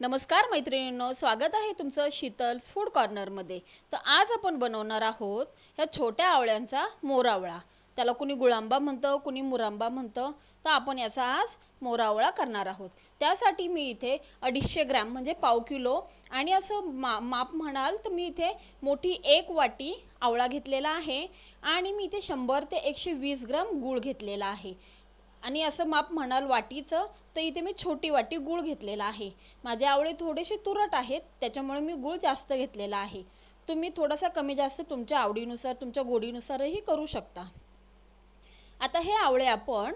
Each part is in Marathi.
नमस्कार मैत्रिणींनो स्वागत आहे तुमचं शीतल्स फूड कॉर्नरमध्ये. तर आज आपण बनवणार आहोत ह्या छोट्या आवळ्यांचा मोरावळा त्याला कुणी गुळांबा म्हणतं कुणी मुरांबा म्हणतं तर आपण याचा आज मोरावळा करणार आहोत. त्यासाठी मी इथे अडीचशे ग्रॅम म्हणजे पाव किलो आणि असं मा माप म्हणाल तर मी इथे मोठी एक वाटी आवळा घेतलेला आहे आणि मी इथे शंभर ते एकशे वीस ग्राम गूळ घेतलेला आहे. आणि असं माप म्हणाल वाटीचं तर इथे मी छोटी वाटी गूळ घेतलेला आहे. माझे आवळे थोडेसे तुरट आहेत त्याच्यामुळे मी गूळ जास्त घेतलेला आहे. तुम्ही थोडासा कमी जास्त तुमच्या आवडीनुसार तुमच्या गोडीनुसारही करू शकता. आता हे आवळे आपण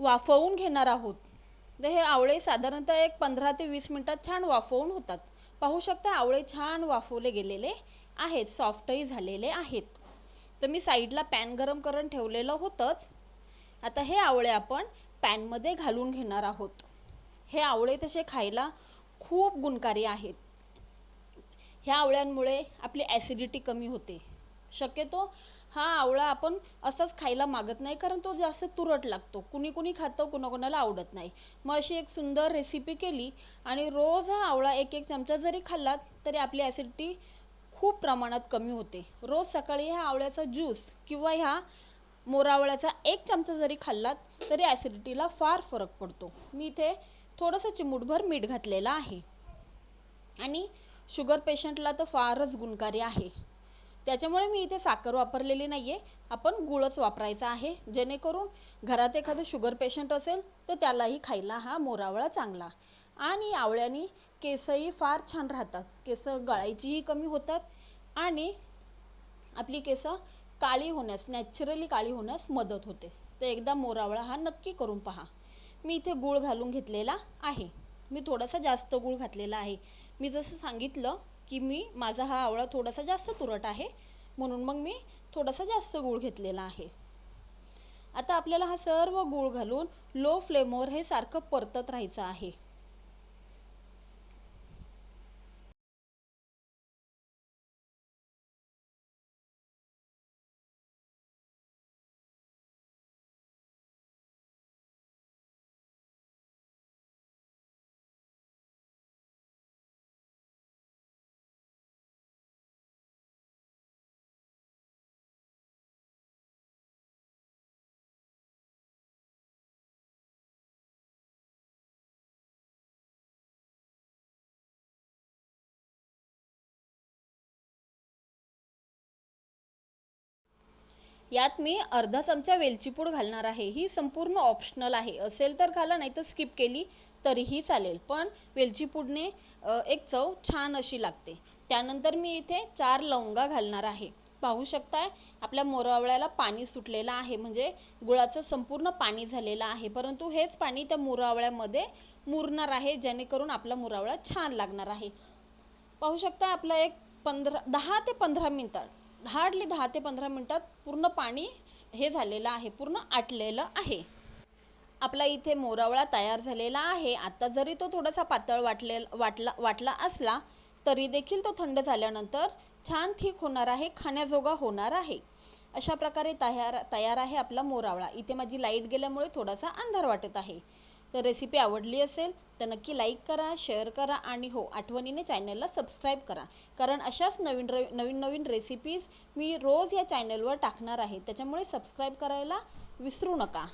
वाफवून घेणार आहोत. तर हे आवळे साधारणतः एक पंधरा ते वीस मिनिटात छान वाफवून होतात. पाहू शकता आवळे छान वाफवले गेलेले आहेत सॉफ्टही झालेले आहेत. तर मी साईडला पॅन गरम करून ठेवलेलं होतंच. आता हे आवळे आपण पॅनमध्ये घालून घेणार आहोत. हे आवळे तसे खायला खूप गुणकारी आहेत. ह्या आवळ्यांमुळे आपली ॲसिडिटी कमी होते. शक्यतो हा आवळा आपण असाच खायला मागत नाही कारण तो जास्त तुरट लागतो. कुणी कुणी खातं कुणाकुणाला आवडत नाही. मग अशी एक सुंदर रेसिपी केली आणि रोज हा आवळा एक एक चमचा जरी खाल्लात तरी आपली ॲसिडिटी खूप प्रमाणात कमी होते. रोज सकाळी ह्या आवळ्याचा ज्यूस किंवा ह्या मोरावळ्याचा एक चमचा जरी खाल्लात तरी ॲसिडिटीला फार फरक पडतो. मी इथे थोडंसं चिमूटभर मीठ घातलेलं आहे. आणि शुगर पेशंटला तर फारच गुणकारी आहे. त्याच्यामुळे मी इथे साखर वापरलेली नाही आहे आपण गुळच वापरायचा आहे. जेणेकरून घरात एखादं शुगर पेशंट असेल तर त्यालाही खायला हा मोरावळा चांगला. आणि आवळ्यानी केसही फार छान राहतात. केस गळायचीही कमी होतात. आणि आपली केस काळी होण्यास नॅचरली काळी होण्यास मदत होते. तर एकदा मोरावळा हा नक्की करून पहा. मी इथे गूळ घालून घेतलेला आहे. मी थोडासा जास्त गूळ घातलेला आहे. मी जसं सांगितलं की मी माझा हा आवळा थोडासा जास्त तुरट आहे म्हणून मग मी थोडासा जास्त गूळ घेतलेला आहे. आता आपल्याला हा सर्व गूळ घालून लो फ्लेमवर हे सारखं परतत राहायचं आहे. यात मी अर्धा चमचा वेलची पूड घालणार आहे. ही संपूर्ण ऑप्शनल आहे. असेल तर घाला नाही तर स्किप केली तरीही चालेल. पण वेलची पूडने एक चव छान अशी लागते. त्यानंतर मी इथे चार लवंगा घालणार आहे. पाहू शकताय आपल्या मोरावळ्याला पाणी सुटलेलं आहे. म्हणजे गुळाचं संपूर्ण पाणी झालेलं आहे. परंतु हेच पाणी त्या मोरावळ्यामध्ये मुरणार आहे जेणेकरून आपला मोरावळा छान लागणार आहे. पाहू शकता आपलं एक पंधरा दहा ते पंधरा मिनटं हार्डली दहा ते पंधरा मिनटात पूर्ण पाणी हे झालेलं आहे पूर्ण आटलेलं आहे. आपला इथे मोरावळा तयार झालेला आहे. आता जरी तो थोडासा पातळ वाटले वाटला वाटला असला तरी देखील तो थंड झाल्यानंतर छान थिक होणार आहे खाण्याजोगा होणार आहे. अशा प्रकारे तयार तयार आहे आपला मोरावळा. इथे माझी लाइट गेल्यामुळे थोडासा अंधार वाटत आहे. तर रेसिपी आवडली असेल तर नक्की लाईक करा शेअर करा आणि हो आठवणीने चॅनलला सबस्क्राईब करा. कारण अशाच नवीन र नवीन नवीन रेसिपीज मी रोज या चॅनलवर टाकणार आहे. त्याच्यामुळे सबस्क्राईब करायला विसरू नका.